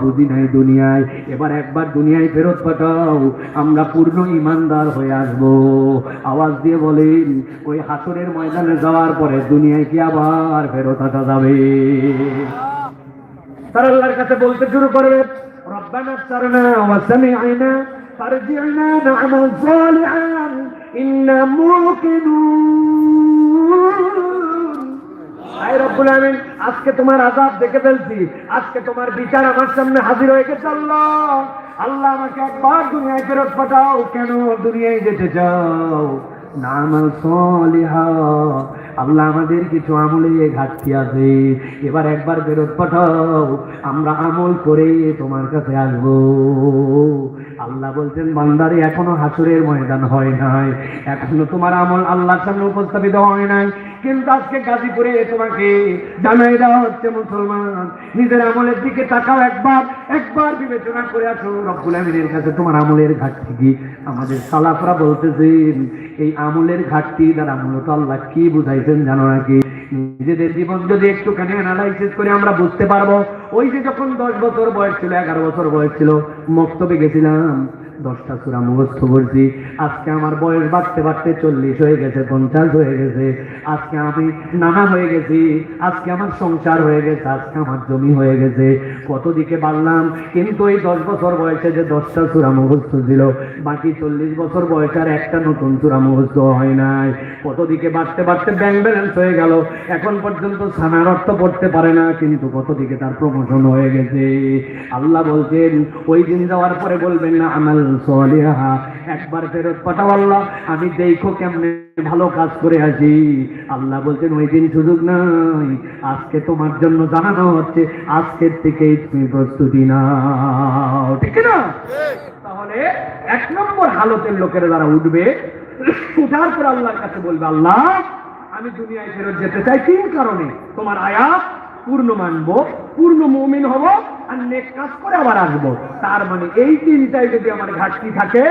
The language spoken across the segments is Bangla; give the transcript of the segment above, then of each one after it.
বুঝি নাই দুনিয়ায়, এবার একবার দুনিয়ায় ফেরত পাঠাও, আমরা পূর্ণ ইমানদার হয়ে আসব। আওয়াজ দিয়ে বলেন, ওই হাসরের ময়দানে যাওয়ার পরে দুনিয়ায় কি আবার ফেরত আসা যাবে? তারা আল্লাহর কাছে বলতে শুরু করবে রব্বানা সারনা ওয়া সামি'না ফারজি'না না'মাল সালিহান ইন্না মুকিনুন। আজকে তোমার আযাব দেখে ফেলছি। আজকে তোমার বিচার আমার সামনে হাজির হয়ে গেছে, আল্লাহ। আল্লাহ আমাকে একবার দুনিয়ায় ফেরত পাঠাও। কেন দুনিয়ায় যেতে চাও? আল্লাহ আমাদের কিছু আমলে ঘাটতি আছে। এবার একবার ফেরত পাঠাও। আমরা আমল করে তোমার কাছে আসব। আল্লাহ বলছেন, বান্দারে, এখনও হাসুরের ময়দান হয় নাই। এখনও তোমার আমল আল্লাহর সামনে উপস্থাপিত হয় নাই। কিন্তু আজকে গাজীপুরে তোমাকে জানাই দেওয়া হচ্ছে মুসলমান। নিজের আমলের দিকে তাকাও একবার একবার বিবেচনা করে আসো। রব্বুল আমিনের কাছে তোমার আমলের ঘাটতি কি? আমাদের সালাফরা বলতেছেন, এই আমলের ঘাটতি দ্বারা মূলত আল্লাহ কি বুঝাইছেন জানো নাকি? নিজেদের জীবন যদি একটুখানি অ্যানালাইসিস করে আমরা বুঝতে পারব। ওই যে যখন দশ বছর বয়স ছিল, এগারো বছর বয়স ছিল, মক্তবে গেছিলাম। দশটা সুরা মুখস্থ করছি। আজকে আমার বয়স বাড়তে বাড়তে চল্লিশ হয়ে গেছে, পঞ্চাশ হয়ে গেছে। আজকে আমি নানা হয়ে গেছি, আজকে আমার সংসার হয়ে গেছে, আজকে আমার জমি হয়ে গেছে। কত দিকে বাড়লাম, কিন্তু এই দশ বছর বয়সে যে দশটা সুরা মুখস্থ ছিল, বাকি চল্লিশ বছর বয়সে আর একটা নতুন সুরা মুখস্থ হয় নাই। কত দিকে বাড়তে বাড়তে ব্যাংক ব্যালেন্স হয়ে গেল, এখন পর্যন্ত সানার অর্থ পড়তে পারে না, কিন্তু কত দিকে তার প্রমোশন হয়ে গেছে। আল্লাহ বলছেন, ওই দিন যাওয়ার পরে বলবেন না, আমাল একবার ফেরত পাঠাও আমি দেখো কেমনে ভালো কাজ করে আছি আল্লাহ বলছেন, ওই দিন সুযোগ নাই, আজকে তোমার জন্য জানানো হচ্ছে, আজকের থেকেই তুমি প্রস্তুতি নাও। ঠিক না? তাহলে এক নম্বর হালতের লোকেরা যারা উঠবে, উঠার পর আল্লাহর কাছে বলবে, আল্লাহ, আমি দুনিয়ায় ফেরত যেতে চাই, তিন কারণে। তোমার আয়াত, পূর্ণ মানবো, পূর্ণ মমিন হব আর নেক কাজ করে আবার আসব। তার মানে এই তিনটাই যদি আমার ঘাটতি থাকে,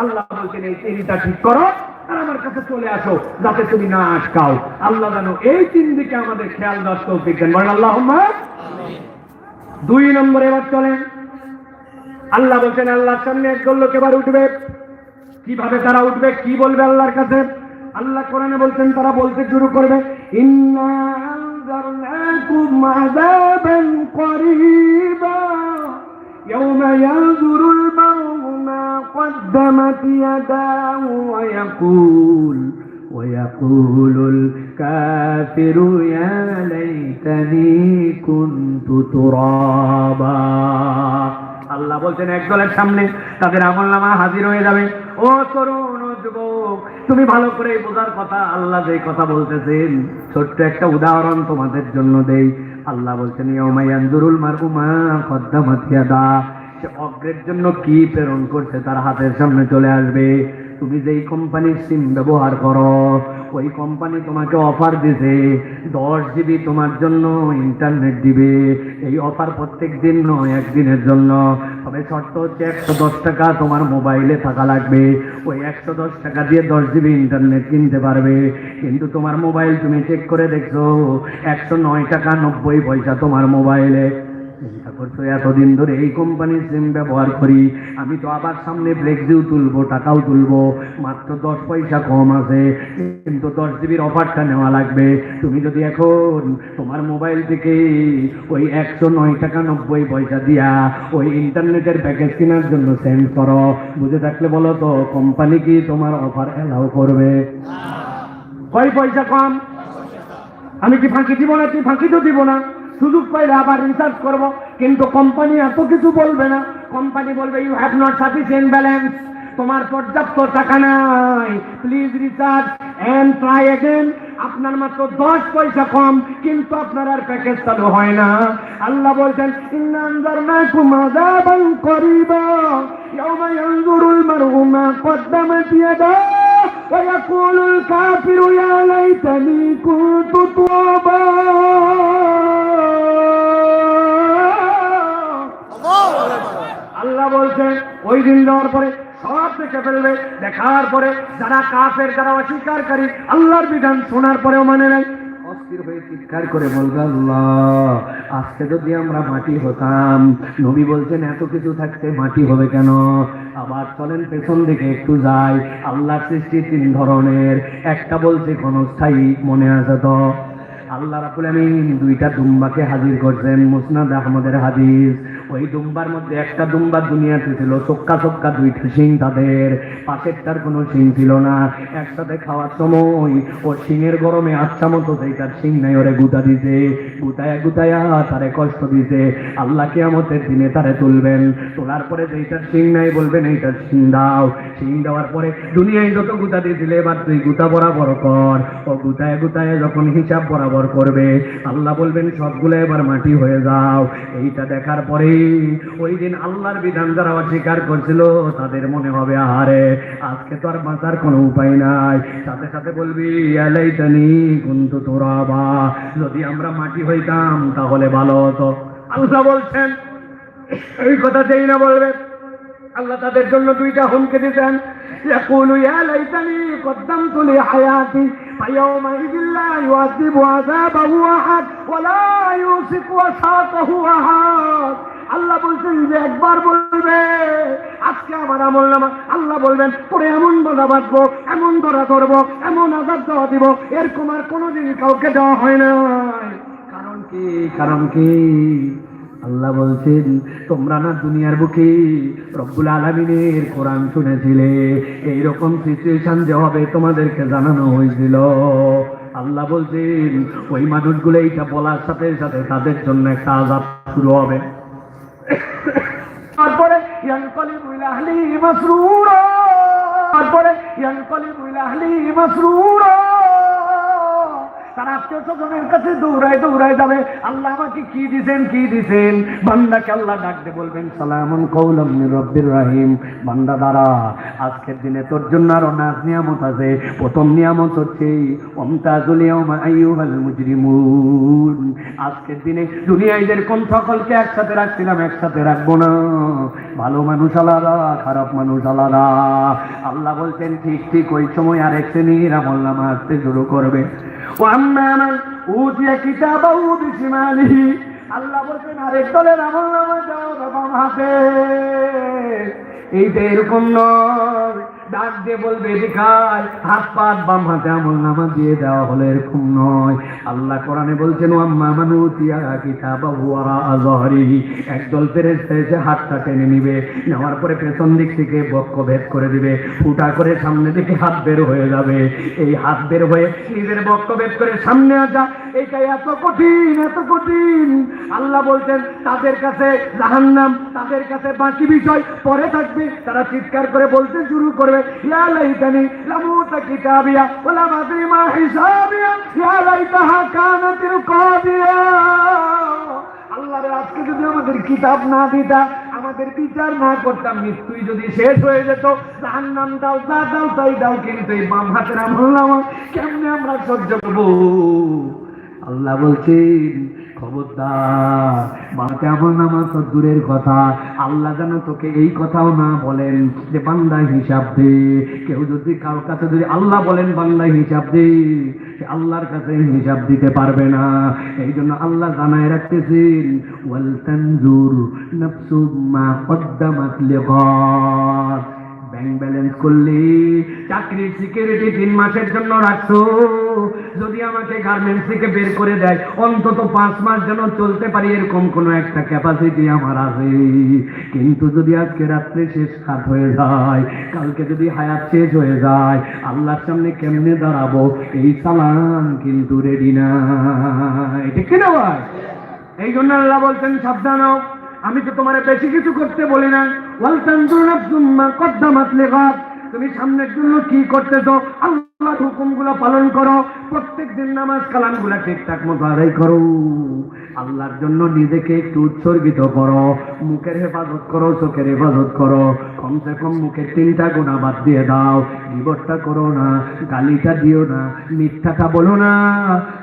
আল্লাহ বলছেন, এই তিনটা ঠিক করো, আর আমার কাছে চলে আসো, যাতে তুমি না আটকাও। আল্লাহ জানো এই তিন দিকে আমাদের খেয়াল বলেন আল্লাহ দুই নম্বরে এবার চলেন। আল্লাহ বলছেন, আল্লাহর সামনে একদল লোক এবার উঠবে। কীভাবে তারা উঠবে, কি বলবে আল্লাহর কাছে? আল্লাহ কোরআনে বলছেন, তারা বলতে শুরু করবে, ইন্না আনজারনাকুম আযাবান করিবা। يوم ينظر المرء ما قدمت يداه ويقول ويقول الكافر يا ليتني كنت ترابا আল্লাহ বলছেন একদলের সামনে তাদের আমল নামা হাজির হয়ে যাবে ও তরুণ ও যুবক তুমি ভালো করে বোঝার কথা আল্লাহ যে কথা বলতেছেন ছোট্ট একটা উদাহরণ তোমাদের জন্য দেই আল্লাহ বলছেন ইয়মায়ানজুরুল ইয়াদা। সে অগ্রের জন্য কি প্রেরণ করছে তার হাতের সামনে চলে আসবে। তুমি যেই কোম্পানির সিম ব্যবহার করো, ওই কোম্পানি তোমাকে অফার দিছে দশ জিবি তোমার জন্য ইন্টারনেট দিবে। এই অফার প্রত্যেক দিন নয়, একদিনের জন্য। তবে শর্ত হচ্ছে একশো দশ টাকা তোমার মোবাইলে থাকা লাগবে। ওই একশো দশ টাকা দিয়ে দশ জিবি ইন্টারনেট কিনতে পারবে। কিন্তু তোমার মোবাইল তুমি চেক করে দেখছ, একশো নয় টাকা নব্বই পয়সা তোমার মোবাইলে। চিন্তা করছ এতদিন ধরে এই কোম্পানির সিম ব্যবহার করি, আমি তো আবার সামনে ফ্লেক্সিও তুলবো, টাকাও তুলবো, মাত্র দশ পয়সা কম আছে, কিন্তু দশ জিবির অফারটা নেওয়া লাগবে। তুমি যদি এখন তোমার মোবাইল থেকে ওই একশো নয় টাকা নব্বই পয়সা দিয়া ওই ইন্টারনেটের প্যাকেজ কেনার জন্য সেন্ড করো। বুঝে থাকলে বলো তো, কোম্পানি কি তোমার অফার অ্যালাউ করবে? কয় পয়সা কম। আমি কি ফাঁকি দিব না? তুই ফাঁকি তো দিব না। সুযোগ পাইলে আবার রিসার্চ করব। কিন্তু কোম্পানি এত কিছু বলবে না। কোম্পানি বলবে you have not sufficient balance তোমার পর্যাপ্ত টাকা নাই। Please research and try again আপনার মাত্র দশ পয়সা কম, কিন্তু আপনার আর প্যাকেজ চালু হয় না। আল্লাহ বলছেন ইন্নানজারনাকুম আযাবান করিবা। ইয়াওমা ইয়ানজুরুল মার'উ মা কদ্দামাত ইয়াদাহু ويقول الكافر يا ليتني كنت ترابا আল্লাহ বলছেন ওই দিন যাওয়ার পরে সব দেখে ফেলবে দেখার পরে যারা কাফের যারা অস্বীকারী আল্লাহর বিধান শোনার পরেও মানে নাই অস্থির হয়ে চিৎকার করে বলবে আজকে যদি আমরা মাটি হতাম, নবী বলছেন, এত কিছু থাকতে মাটি হবে কেন? আবার চলেন পেছন দিকে একটু যাই। আল্লাহ সৃষ্টি তিন ধরনের, একটা বলছে ক্ষণস্থায়ী মনে আছে তো। আল্লাহ রাবুল আমিন দুইটা দুম্বাকে হাজির করছেন, মুসনাদ আহমদের হাদিস। ওই দুম্বার মধ্যে একটা দুম্বা দুনিয়াতে ছিল, চক্কা চক্কা দুইটা সিং তাদের, পাশেরটার কোনো সিং ছিল না। একসাথে খাওয়ার সময় ও শিংয়ের গরমে আচ্ছা মতো সেইটার শিং নাই, ওরে গুতা দিতে গুতায়া গুতায়া তারে কষ্ট দিতে আল্লাহ কিয়ামতের দিনে তারে তুলবেন, তোলার পরে যেইটার সিং নাই বলবেন এইটার সিং দাও। শিং দেওয়ার পরে দুনিয়ায় যত গুতা দিয়েছিলে, এবার তুই গুতা বরাবর কর। ও গুতায় গুতায় যখন হিসাব বরাবর করবে, আল্লাহ বলবেন, সবগুলো এবার মাটি হয়ে যাও। এইটা দেখার পরে ওই দিন আল্লাহর বিধান যারা অস্বীকার করছিল তাদের মনে হবে আহারে আজকে তো আর বাঁচার কোনো উপায় নাই সাথে সাথে বলবি এলাইতানি কিন্তু তোরা বা যদি আমরা মাটি হইতাম তাহলে ভালো হতো আল্লাহ বলছেন এই কথা যেই না বলবে আল্লাহ তাদের জন্য দুইটা হুমকে দিতেন يقول يا ليتني قدمت لحياتي فيومئذ لا يعذب عذابه أحد ولا يوثق وثاقه أحد আল্লাহ বলছেন যে একবার বলবে। আজকে আমার আমল নামা, আল্লাহ বলবেন, পরে এমন বোঝা বাঁধবো, এমন ধরা করব এমন আজাদ দেওয়া দিব, এরকম আর কোনোদিন কাউকে দেওয়া হয় না। কারণ কি? কারণ কি? আল্লাহ বলছেন, তোমরা না দুনিয়ার বুকে রব্বুল আলমিনের কোরআন শুনেছিলে, এইরকম সিচুয়েশন যে হবে তোমাদেরকে জানানো হয়েছিল। আল্লাহ বলছেন, ওই মানুষগুলো এইটা বলার সাথে সাথে তাদের জন্য একটা আজাব শুরু হবে। তারপরে ইয়ানকালিবু ইলা আহলিহি মাসরুরা। তারপরে ইয়ানকালিবু ইলা আহলিহি মাসরুরা। আজকের দিনে দুনিয়াইদের কোন সকলকে একসাথে রাখছিলাম, একসাথে রাখব না। ভালো মানুষ আলাদা, খারাপ মানুষ আলাদা। আল্লাহ বলছেন, ঠিক ঠিক, ওই সময় আরেক শ্রেণির আমল নামা আসতে শুরু করবে। وأما من أوتي كتابه بشماله আল্লাহ বলছেন আরেক দলের আমল নামা যাও বাম হাতে এইটা এরকম নয় ডাক দিয়ে বলবে হাত পাত বাম হাতে আমল নামা দিয়ে দেওয়া এরকম নয়। আল্লাহ কোরআনে বলছেন আম্মা মানু তিয়া কিতাবা হুয়া আজহরি একদল এসে হাতটা টেনে নিবে, নেওয়ার পরে পেছন দিক থেকে বক্ষ ভেদ করে দিবে, ফুটা করে সামনে দিকে হাত বের হয়ে যাবে। এই হাত বের হয়ে নিজের বক্ষ ভেদ করে সামনে আসা এইটা এত কঠিন এত কঠিন। আল্লাহ বলছেন, তাদের কাছে জাহান্নাম, তাদের কাছে বাকি বিষয় পরে থাকবে। তারা চিৎকার করে বলতে শুরু করবে লাইতানি লামুতা কিতাবিয়া ওলা মাদ্রি মা হিসাবিয়া ইয়া লাইতাহা কানাতিল কাদিয়া আল্লাহ আজকে যদি আমাদের কিতাব না দিতা, আমাদের বিচার না করতাম, মৃত্যুই যদি শেষ হয়ে যেত তার নাম দাও, যা দাও, তাই দাও, কিন্তু এই বাম হাতের আমল কেমনে আমরা সহ্য করব? আল্লাহ বলছেন খবরদার আমল নামা তো দূরের কথা। আল্লাহ যেন তোকে এই কথাও না বলেন যে, বান্দা হিসাব দে। কেউ যদি কারোর কাছে যদি আল্লাহ বলেন, বান্দা হিসাব দে। সে আল্লাহর কাছে হিসাব দিতে পারবে না। এই জন্য আল্লাহ জানায় রাখতেছেন, ওয়াল তানজুর নাফসু মা কদ্দামাত লিগাদ ব্যাংক ব্যালেন্স করলে চাকরির সিকিউরিটি তিন মাসের জন্য রাখছো। যদি আমাকে গার্মেন্টস থেকে বের করে দেয়, অন্তত পাঁচ মাস যেন চলতে পারি, এরকম কোনো একটা ক্যাপাসিটি আমার আছে। কিন্তু যদি আজকে রাত্রে শেষ রাত হয়ে যায়, কালকে যদি হায়াত শেষ হয়ে যায়, আল্লাহর সামনে কেমনে দাঁড়াবো? এই সালান কিন্তু রেডি না ঠিক কিনা ভাই? এই জন্য আল্লাহ বলছেন, সাবধান হও। আমি তো তোমার বেশি কিছু করতে বলি না। ওয়াল কদ্দামাত তুমি সামনের জন্য কি করতেছো? আল্লাহ হুকুমগুলো পালন করো প্রত্যেক দিন নামাজ ঠিকঠাক মতো আদায় করো। আল্লাহর জন্য নিজেকে একটু উৎসর্গিত করো, মুখের হেফাজত করো, চোখের হেফাজত করো। কমসে কম তিনটা বাদ দিয়ে দাও বিবরটা করো না, গালিটা দিও না, মিথ্যাটা বলো না।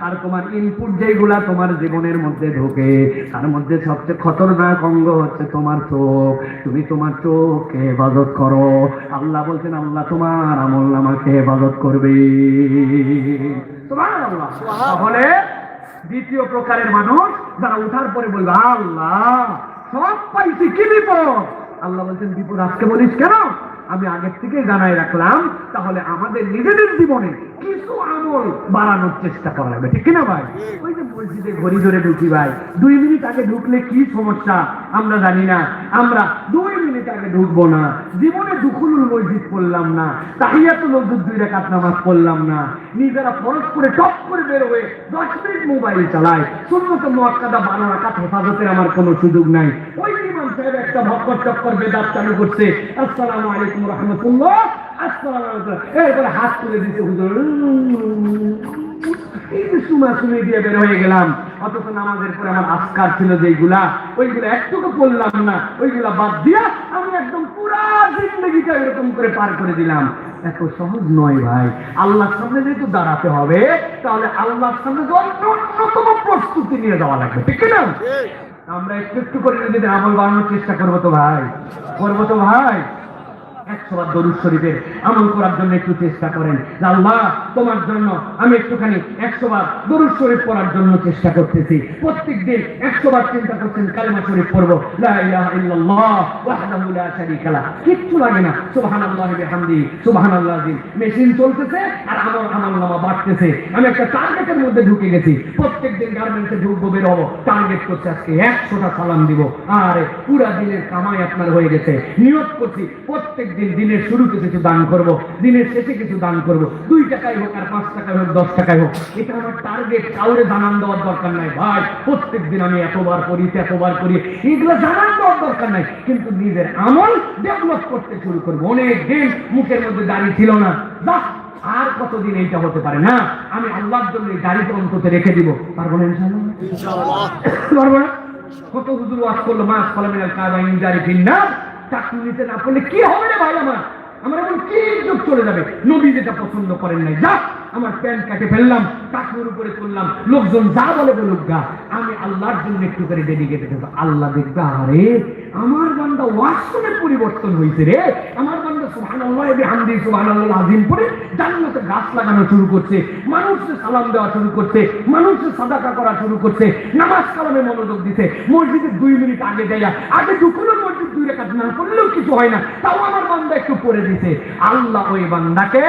আর তোমার ইনপুট যেগুলা তোমার জীবনের মধ্যে ঢোকে, তার মধ্যে সবচেয়ে খতরনাক অঙ্গ হচ্ছে তোমার চোখ। তুমি তোমার চোখকে হেফাজত করো। আল্লাহ বলছেন, আল্লাহ তোমার আমল আমাকে হেফাজত করবে। আল্লাহ তাহলে দ্বিতীয় প্রকারের মানুষ যারা উঠার পরে বলবে আল্লাহ সব পাইছি কি বিপদ? আল্লাহ বলছেন বিপদ আজকে বলিস কেন? আমি আগের থেকে জানাই রাখলাম তাহলে আমাদের নিজেদের জীবনে কিছু আমল বাড়ানোর চেষ্টা করা লাগবে ঠিক কিনা ভাই? ওই যে মসজিদে ঘড়ি ধরে ঢুকি ভাই দুই মিনিট আগে ঢুকলে কি সমস্যা? আমরা জানি না। আমরা দুই আগে ঢুকবো না। জীবনে দুখুলুল মসজিদ পড়লাম না। তাহিয়াত মসজিদ দুই রেখাত নামাজ পড়লাম না। নিজেরা ফরজ করে টপ করে বের হয়ে দশ মিনিট মোবাইল চালায় শূন্যত মক্কাদা বারো রাখাত হেফাজতের আমার কোনো সুযোগ নাই। ওই ইমাম সাহেব একটা ভক্কর চক্কর বেদাত চালু করছে। আসসালামু আলাইকুম রহমতুল্লাহ। আসসালামু এরপরে হাত তুলে দিতে হুজুর। এই যে সুমা শুনে দিয়ে বের হয়ে গেলাম। অথচ নামাজের পরে আমার আস্কার ছিল যেগুলা ওইগুলো একটুকু করলাম না ওইগুলা বাদ দিয়া আমি একদম পুরা জিন্দগিটা এরকম করে পার করে দিলাম। এত সহজ নয় ভাই। আল্লাহর সামনে যেহেতু দাঁড়াতে হবে তাহলে আল্লাহর সামনে অন্যতম প্রস্তুতি নিয়ে যাওয়া লাগবে ঠিক না? আমরা একটু একটু করে নিজেদের আমল বাড়ানোর চেষ্টা করব তো ভাই। করব তো ভাই। একশো বার দরুদ শরীফের আমল করার জন্য একটু চেষ্টা করেন। আল্লাহ, তোমার জন্য আমি একটুখানি একশো বার দরুদ শরীফ পড়ার জন্য চেষ্টা করতেছি। প্রত্যেক দিন একশো বার চিন্তা করছেন, কালিমা শরীফ পড়ব। কিচ্ছু লাগে না। সুবহানাল্লাহি বিহামদি, সুবহানাল্লাহ আযীম মেশিন চলতেছে আর আমার আমল নামা বাড়তেছে। আমি একটা টার্গেটের মধ্যে ঢুকে গেছি। প্রত্যেক দিন গার্মেন্টসে ঢুকবো, বের হব। টার্গেট করছে আজকে একশোটা সালাম দিব। আরে, পুরা দিনের কামাই আপনার হয়ে গেছে। নিয়োগ করছি প্রত্যেক দিন দিনের শুরুতে কিছু দান করব দিনের শেষে কিছু দান করব। দুই টাকায় হোক আর পাঁচ টাকায় হোক দশ টাকায় হোক। এটা আমার টার্গেট কাউরে জানান দেওয়ার দরকার নাই। ভাই প্রত্যেক দিন আমি এতবার করি এতবার করি। এগুলো জানান দেওয়ার দরকার নাই। কিন্তু নিজের আমল ডেভেলপ করতে শুরু করব। অনেক দিন মুখের মধ্যে দাঁড়িয়ে ছিল না। বাহ আর কতদিন এইটা হতে পারে না? আমি আল্লাহর জন্য এই গাড়িতে অন্তত রেখে দিব। পারব না ইনশাআল্লাহ? পারব না? কত হুজুর ওয়াজ করল? মাস কলমের কাবা ইনজারি ফিন্না চাকরি নিতে না পারলে কি হবে রে ভাই আমার? আমার এখন কি ইজ্জত চলে যাবে? নবী যেটা পছন্দ করেন নাই যা আমার প্যান্ট কাটে ফেললাম টাকুর উপরে করলাম লোকজন যা বলে বলুক গা, আমি আল্লাহর জন্য একটু করে ডেডিকেটেড হব আল্লাহ দেখবে, আরে, আমার গানটা ওয়াশরুমের পরিবর্তন হয়েছে রে। আমার আজিম জান্নাতে গাছ লাগানো শুরু করছে, মানুষকে সালাম দেওয়া শুরু করছে, মানুষকে সাদাকা করা শুরু করছে, নামাজ কালামে মনোযোগ মসজিদে দুই মিনিট আগে যাইয়া, আগে ঢুকলো মসজিদ দুই রেখা না কিছু হয় না, তাও আমার বান্দা একটু পড়ে দিতে আল্লাহ ওই বান্দাকে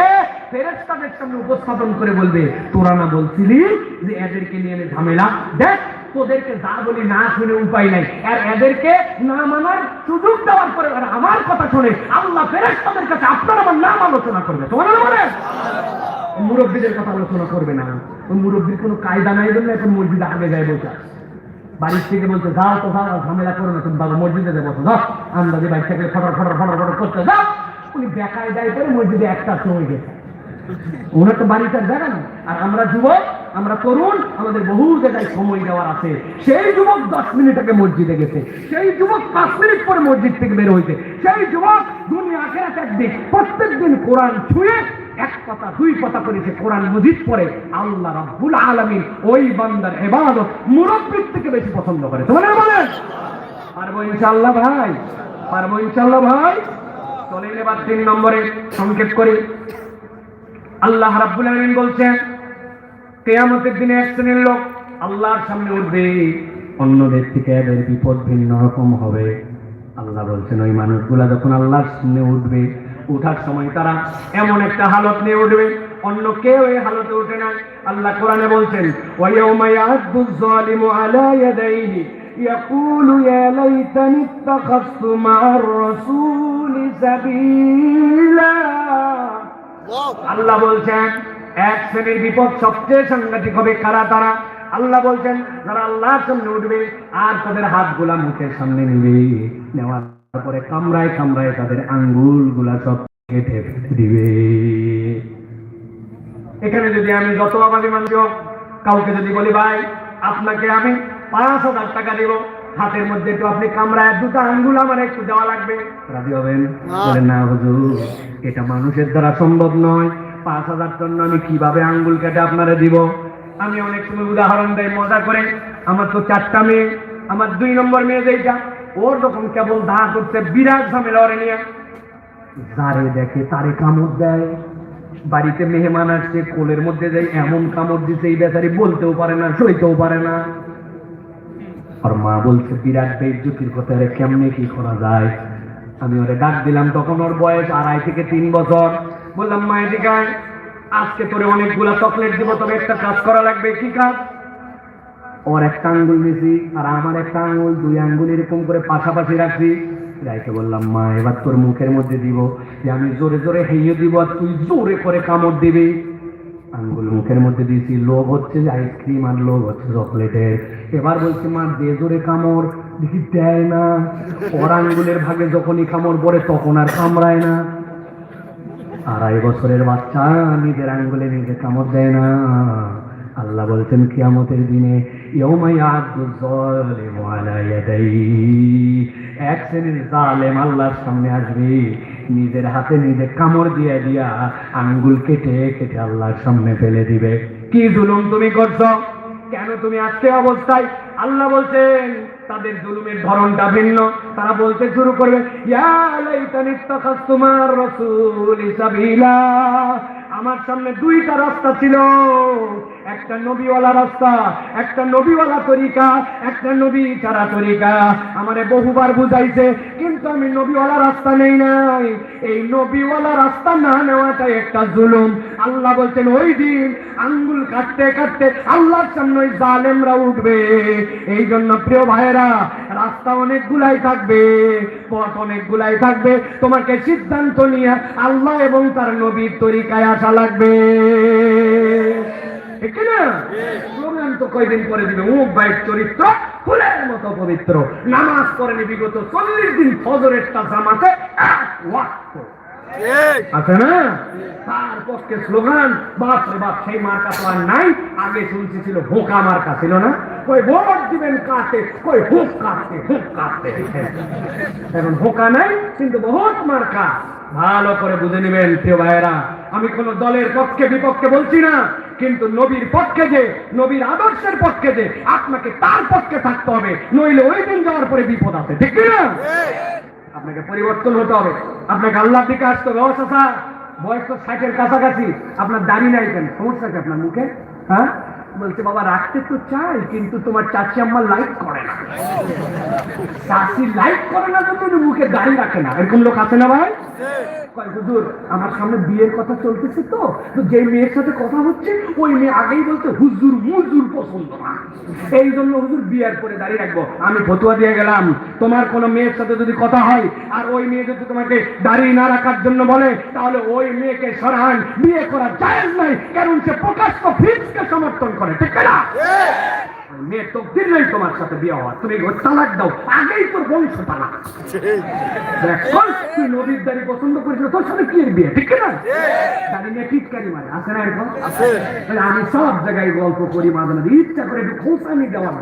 ফেরেস্তাদের সামনে উপস্থাপন করে বলবে, তোরা না বলছিলি যে এদেরকে নিয়ে ঝামেলা? দেখ তোদেরকে যা বলি না শুনে উপায় নাই। আর এদেরকে না মানার সুযোগ দেওয়ার পরে আমার কথা শুনে। আল্লাহ ফেরেস্তাদের কাছে আপনার আমার নাম আলোচনা করবে। তোমার না বলে মুরব্বীদের কথা আলোচনা করবে না। ওই মুরব্বীর কোনো কায়দা নাই জন্য এখন মসজিদে আগে যায় বসে। বাড়ির থেকে বলছে, যাও তো, যাও, ঝামেলা করো না, তুমি বাবা মসজিদে যাব তো যাও, আন্দাজে বাইক থেকে ফটর ফটর ফটর ফটর করতে যাও। উনি বেকায় দেয় করে মসজিদে একটা সময় গেছে। ওনার তো বাড়িটা দেখেন আর আমরা যুবক আমরা তরুণ আমাদের বহু জায়গায় সময় দেওয়ার আছে। সেই যুবক দশ মিনিট আগে মসজিদে গেছে। সেই যুবক পাঁচ মিনিট পরে মসজিদ থেকে বের হয়েছে। সেই যুবক দুনিয়া, আখেরাত একদিন প্রত্যেক দিন কোরআন ছুঁয়ে এক কথা, দুই কথা করেছে, কোরআন মজিদ পরে আল্লাহ রাব্বুল আলামিন ওই বান্দার ইবাদত মুরব্বির থেকে বেশি পছন্দ করে। তোমার বলেন? পারব ইনশাআল্লাহ ভাই? পারব ইনশাআল্লাহ ভাই? চলে এবার তিন নম্বরে সংক্ষেপ করি। আল্লাহ রাব্বুল আলামিন বলছেন কেয়ামতের দিনে এক শ্রেণির লোক আল্লাহর সামনে উঠবে। অন্যদের থেকে এদের বিপদ ভিন্ন রকম হবে। আল্লাহ বলছেন ওই মানুষগুলা যখন আল্লাহর সামনে উঠবে উঠার সময় তারা এমন একটা হালত নিয়ে উঠবে অন্য কেউ এই হালতে উঠে না। আল্লাহ কোরআনে বলছেন ওয়াইয়াউমা ইয়াদু যালিমু আলা ইয়াদাইহি ইয়াকুলু ইয়া লাইতানি ইত্তাখাযতু মা'আর রাসূলি সাবিলা। আল্লাহ বলছেন এক শ্রেণির বিপদ সবচেয়ে সাংঘাতিক হবে কারা তারা? আল্লাহ বলছেন যারা আল্লাহর সামনে উঠবে আর তাদের হাতগুলা মুখের সামনে নেবে। নেওয়ার পরে কামড়ায় কামড়ায় তাদের আঙ্গুলগুলা সব কেটে দিবে। এখানে যদি আমি যত আবাদি মানুষ কাউকে যদি বলি ভাই আপনাকে আমি পাঁচ হাজার টাকা দিব। হাতের মধ্যে একটু আপনি কামড়ায় দুটো আঙ্গুল আমার একটু দেওয়া লাগবে। রাজি হবেন? না হুজুর এটা মানুষের দ্বারা সম্ভব নয়। পাঁচ হাজার জন্য আমি কীভাবে আঙ্গুল কেটে আপনারা দিব? আমি অনেক সময় উদাহরণ দেয় মজা করে। আমার তো চারটা মেয়ে, আমার দুই নম্বর মেয়ে যেইটা, ওর যখন কেবল ধা করছে, বিরাট ঝামেলা ওরে নিয়ে। যারে দেখে তারে কামড় দেয়। বাড়িতে মেহমান আসছে, কোলের মধ্যে যাই এমন কামড় দিছে, এই বেচারি বলতেও পারে না, সইতেও পারে না। আর মা বলছে, বিরাট বেজ্জতির কথা কেমনে কি করা যায়? আমি ওরে ডাক দিলাম, তখন ওর বয়স আড়াই থেকে তিন বছর। বললাম, মা, এদিকে আজকে তোরে অনেকগুলা চকলেট দিব, তবে একটা কাজ করা লাগবে, কি কাজ? ওর একটা আঙ্গুল নিছি আর আমার একটা আঙ্গুল, দুই আঙ্গুল এরকম করে পাশাপাশি রাখছি। রাইকে বললাম, মা, এবার তোর মুখের মধ্যে দিব, যে আমি জোরে জোরে হেইয়ে দিব, আর তুই জোরে করে কামড় দিবি। আঙ্গুল মুখের মধ্যে দিয়েছি, লোভ হচ্ছে আইসক্রিম আর লোভ হচ্ছে চকলেটের এবার বলছি, মা, দে জোরে কামড়। দেখি, দেয় না। ওর আঙ্গুলের ভাগে যখনই কামড় পড়ে, তখন আর কামড়ায় না। আড়াই বছরের বাচ্চা, নিজের আঙ্গুলে নিজে কামড় দেয় না। আল্লাহ বলছেন, কিয়ামতের দিনে এক শ্রেণির জালেম আল্লাহর সামনে আসবে, নিজের হাতে নিজে কামড় দিয়ে দিয়া আঙ্গুল কেটে কেটে আল্লাহর সামনে ফেলে দিবে। কি জুলুম তুমি করছ? কেন তুমি আজকে অবস্থায়? আল্লাহ বলছেন, তাদের জুলুমের ধরনটা ভিন্ন। তারা বলতে শুরু করবে আমার সামনে দুইটা রাস্তা ছিল। একটা নবীওয়ালা রাস্তা, একটা নবীওয়ালা তরিকা, একটা নবী ছাড়া তরিকা। আমারে বহুবার বুঝাইছে, কিন্তু আমি নবীওয়ালা রাস্তা নেই নাই। এই নবীওয়ালা রাস্তা না নেওয়াটাই একটা জুলুম। আল্লাহ বলছেন, ওই দিন আঙ্গুল কাটতে কাটতে আল্লাহর সামনে ওই জালেমরা উঠবে। এই জন্য প্রিয় ভাইয়েরা, রাস্তা অনেকগুলাই থাকবে, পথ অনেকগুলাই থাকবে। তোমাকে সিদ্ধান্ত নিয়ে আল্লাহ এবং তার নবীর তরিকায় আসা লাগবে। ঠিক না? তো কয়দিন পরে দিবে? মুখ বাইক চরিত্র ফুলের মতো পবিত্র। নামাজ পড়েনি বিগত চল্লিশ দিন ফজরের তা জামাতে এক ওয়াক্ত। আছে না? তার পক্ষে স্লোগান বাপ রে বাপ সেই মার্কা তো আর নাই। আগে শুনছি ছিল হোকা মার্কা ছিল না? কই ভোট দিবেন কাটে কই হুক কাটতে হুক কাটতে এখন হোকা নাই কিন্তু বহুত মার্কা ভালো করে বুঝে নেবেন, প্রিয় ভাইয়েরা। আমি কোন দলের পক্ষে, বিপক্ষে বলছি না, কিন্তু নবীর পক্ষে যে, নবীর আদর্শের পক্ষে যে, আপনাকে তার পক্ষে থাকতে হবে, নইলে ওই দিন যাওয়ার পরে বিপদ আছে, ঠিক না আপনাকে পরিবর্তন হতে হবে। আপনাকে আল্লাহর দিকে আসতে হবে। অসা বয়স তো ষাটের কাছাকাছি। আপনার দাড়ি নাই কেন? সমস্যা কি আপনার মুখে? হ্যাঁ? বলছে, বাবা, রাখতে তো চাই, কিন্তু তোমার চাচি আম্মা লাইক করে না। চাচি লাইক করে না জন্য মুখে দাড়ি রাখে না। এরকম লোক আছে না ভাই? হুজুর, আমার সামনে বিয়ের কথা চলতেছে তো তো যে মেয়ের সাথে কথা হচ্ছে, ওই মেয়ে আগেই বলতে হুজুর মুজুর পছন্দ না। এই জন্য হুজুর বিয়ের পরে দাঁড়িয়ে রাখব। আমি ফতুয়া দিয়ে গেলাম। তোমার কোনো মেয়ের সাথে যদি কথা হয়, আর ওই মেয়ে যদি তোমাকে দাঁড়িয়ে না রাখার জন্য বলে, তাহলে ওই মেয়েকে সরান। বিয়ে করা যায় নাই, কারণ সে প্রকাশ্য ফিজকে সমর্থন করে ঠিক না মেয়ের তো দিলেই তোমার সাথে বিয়ে হওয়া তুমি তালাক দাও আগেই তোর বংশ তালাক। তুই নদীর দাড়ি পছন্দ করিস না, তোর সাথে কি বিয়ে ঠিক না দাড়ি নিয়ে টিটকারি মারে আছে না এরকম? আমি সব জায়গায় গল্প করি মাঝে মাঝে। ইচ্ছা করে একটু খোঁচানি দেওয়ার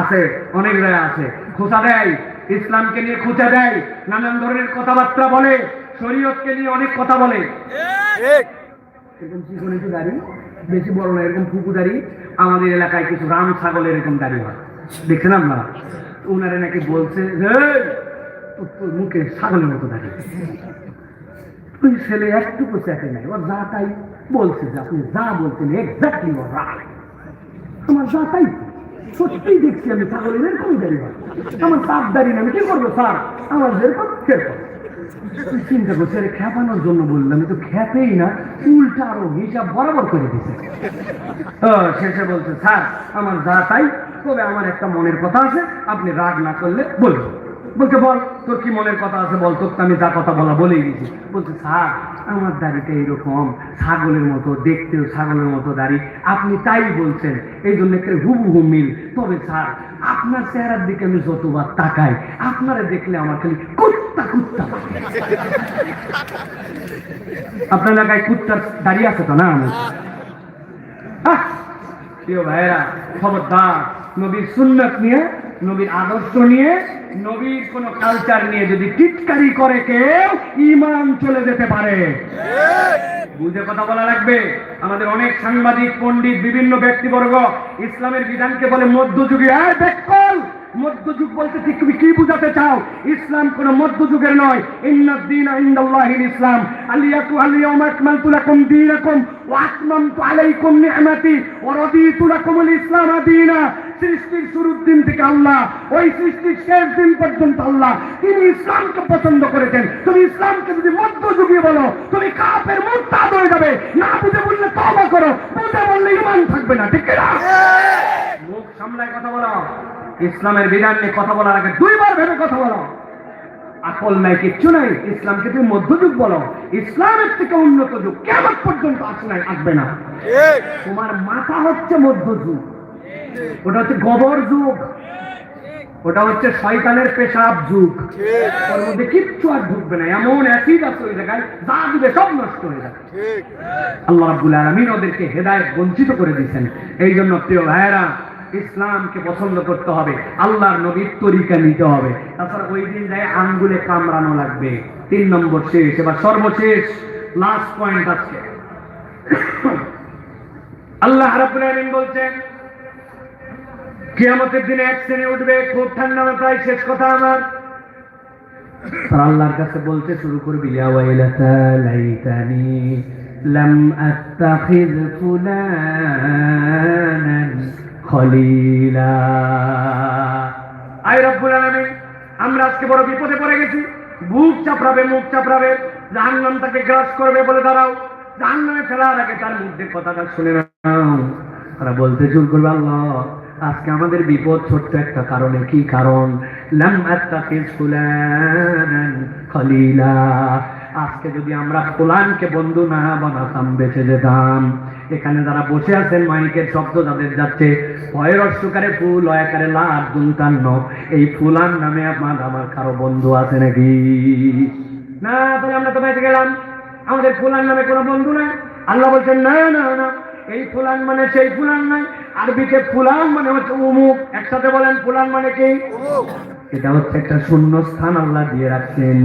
আছে অনেক জায়গা আছে। খোঁচা দেয় ইসলামকে নিয়ে খোঁচা দেয় নানান ধরনের কথাবার্তা বলে শরীয়তকে নিয়ে অনেক কথা বলে। এরকম চিকন একটু দাড়ি বেশি বড় না, এরকম ফুকু দাড়ি আমাদের এলাকায় কিছু রাম ছাগল এরকম দাড়ি হয়। দেখছেন আপনারা? ওনারা নাকি বলছে মুখে ছাগলের মতো দাড়ি। তুই ছেলে একটুকু চাকে নাই ওর যা তাই বলছে, যে আপনি যা বলছেন এক্স্যাক্টলি ওর রাগ। আমার যা তাই সত্যিই দেখছি আমি ছাগলের এরকম দাড়ি হয়। আমার তার দাড়ি না, আমি কি করব, স্যার? আমার যেরকম সেরকম চিন্তা করছে আরে খেপানোর জন্য বললাম তো খ্যাপেই না, উল্টা আরও হিসাব বরাবর করে দিছে। শেষে বলছে, স্যার, আমার যা তাই, তবে আমার একটা মনের কথা আছে, আপনি রাগ না করলে বলব বলছে, বল, তোর কি মনের কথা আছে? বল তোর আমি যা কথা বলা বলেই দিছি বলছে, স্যার, আমার দাড়িটা এরকম ছাগলের মতো, দেখতেও ছাগলের মতো দাড়ি। আপনি তাই বলছেন, এই জন্য একটা হুবহু মিল। তবে স্যার, আপনার চেহারার দিকে আমি যতবার তাকাই, আপনারা দেখলে আমার খালি কুত্তা কুত্তা আপনার এলাকায় কুত্তার দাঁড়িয়ে আছে তো না আহ! প্রিয় ভাইয়েরা, খবরদার, নবীর সুন্নত নিয়ে নবীর আদর্শ নিয়ে, নবীর কোন কালচার নিয়ে যদি টিটকারি করে কেউ ইমান চলে যেতে পারে। বুঝে কথা বলা লাগবে? আমাদের অনেক সাংবাদিক, পণ্ডিত, বিভিন্ন ব্যক্তিবর্গ ইসলামের বিধানকে বলে মধ্যযুগে। আর বেকল! মধ্যযুগ বলতে তুমি কি বুঝাতে চাও? ইসলাম কোন মধ্যযুগের নয়। ইন্নাদ্দিন ইসলাম। আলিয়াতু আলিয়াউম আকমালতু লাকুম দীনাকুম ওয়া আতমামতু আলাইকুম নি'মাতি ওয়া রাদিতু ইসলাম দীনা সৃষ্টির শুরুর দিন থেকে আল্লাহ ওই সৃষ্টির শেষ দিন পর্যন্ত আল্লাহ তিনি ইসলামকে পছন্দ করেছেন। তুমি ইসলামকে যদি মধ্যযুগীয় বলো তুমি কাপের মুরতাদ হয়ে যাবে। না বুঝে বললে তওবা করো বুঝে বললে ঈমান থাকবে না ঠিক না মুখ সামলায় কথা বলো। ইসলামের বিধান নিয়ে কথা বলার আগে দুইবার ভেবে কথা বলো। আকল নাই কিচ্ছু নাই। ইসলামকে তুমি মধ্যযুগ বলো। ইসলামের থেকে উন্নত যুগ কেমন পর্যন্ত আসে নাই আসবে না। তোমার মাথা হচ্ছে মধ্যযুগ। ওটা হচ্ছে গোবর যুগ। ওটা হচ্ছে শয়তানের পেশাব যুগ। ওর মধ্যে কিচ্ছু আর ঢুকবে না। এমন অ্যাসিড আছে ওই জায়গায় যা দিবে সব নষ্ট হয়ে যাবে। আল্লাহ রাব্বুল আলামিন ওদেরকে হেদায়েত বঞ্চিত করে দিয়েছেন। এই জন্য প্রিয় ভাইয়েরা ইসলামকে পছন্দ করতে হবে। আল্লাহর নবীর তরিকা নিতে হবে। তাছাড়া ওই দিন যায় আঙ্গুলে কামড়ানো লাগবে। তিন নম্বর শেষ। এবার সর্বশেষ লাস্ট পয়েন্ট আছে। আল্লাহ রাব্বুল আলামিন বলছেন কিয়ামতের দিনে এক শ্রেণি উঠবে, খুব ঠান্ডা মাথায়, শেষ কথা আমার। আল্লাহর কাছে বলতে শুরু করবি লাম আত্তাখিয ফুলানান খলিলা। আয় রব্বুল আলামিন, আমরা আজকে বড় বিপদে পড়ে গেছি। বুক চাপড়াবে, মুখ চাপড়াবে, জাহান্নাম তাকে গ্রাস করবে বলে দাঁড়াও। জাহান্নামে ফেলার আগে তার মুখ দিয়ে কথাটা শুনে নাও। তারা বলতে শুরু করবে, আল্লাহ আজকে আমাদের বিপদ ছোট্ট একটা কারণে। কি কারণ? খলিলা। আজকে যদি আমরা ফুলানকে বন্ধু না বানাতাম, বেঁচে যেতাম। এখানে যারা বসে আছেন, মাইকের শব্দ যাদের যাচ্ছে, ভয়ের অশ্বকারে ফুল অয়াকারে লাভ দুন্তান্ন এই ফুলান নামে আপনার আমার কারও বন্ধু আছে নাকি? না, তাহলে আমরা তো বেঁচে গেলাম? আমাদের ফুলান নামে কোনো বন্ধু নাই? আল্লাহ বলছেন, না না না। এই ফুলান মানে সেই ফুলান নাই আরবিতে ফুলান মানে হচ্ছে উমুক। একসাথে বলেন ফুলান মানে কি? এটা হচ্ছে একটা শূন্য স্থান আল্লাহ দিয়ে রাখছেন।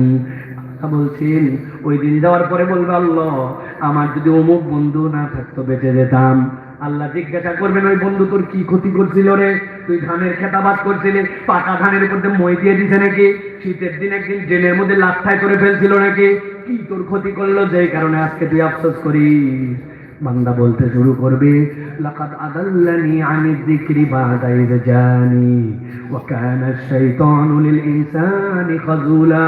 বলছেন ওই দিন যাওয়ার পরে বলবে আল্লাহ আমার যদি অমুক বন্ধু না থাকতো বেঁচে যেতাম। আল্লাহ জিজ্ঞাসা করবেন ওই বন্ধু তোর কি ক্ষতি করছিল রে? তুই ধানের খেতাবাদ করছিলি পাকা ধানের উপর মই দিয়ে দিছে নাকি? শীতের দিন একদিন ড্রেনের মধ্যে লাথায় করে ফেলছিল নাকি? কি তোর ক্ষতি করল যেই কারণে আজকে তুই আফসোস করিস? বান্দা বলতে শুরু করবে, লাকাদ আদাল্লানি আনি যিকরি বাদা ইয জানি, ওয়া কানা আশ-শাইতানু লিল ইনসানি খাযুলা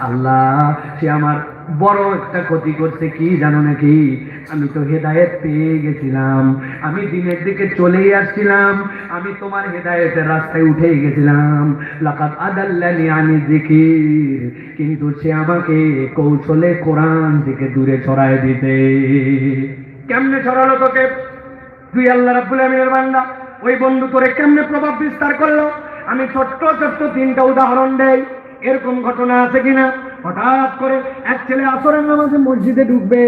আল্লাহ, সে আমার বড় একটা ক্ষতি করছে, কি জানো নাকি? আমি তো হেদায়েত পেয়ে গেছিলাম। আমি দিনের দিকে চলেই আসছিলাম। আমি তোমার হেদায়েতের রাস্তায় উঠেই গেছিলাম। লাকাদ আদাল্লানি আনি যিকির। কিন্তু সে আমাকে কৌশলে কোরআন থেকে দূরে ছড়ায় দিতে। কেমনে ছড়ালো তোকে? তুই আল্লাহ রাব্বুল আমিনের বান্দা। ওই বন্ধু তোরে কেমনে প্রভাব বিস্তার করল? আমি ছোট্ট ছোট্ট তিনটা উদাহরণ দেই। এরকম ঘটনা আছে কিনা? হঠাৎ করে এক ছেলে আসরের নামাজে মসজিদে ঢুকবে।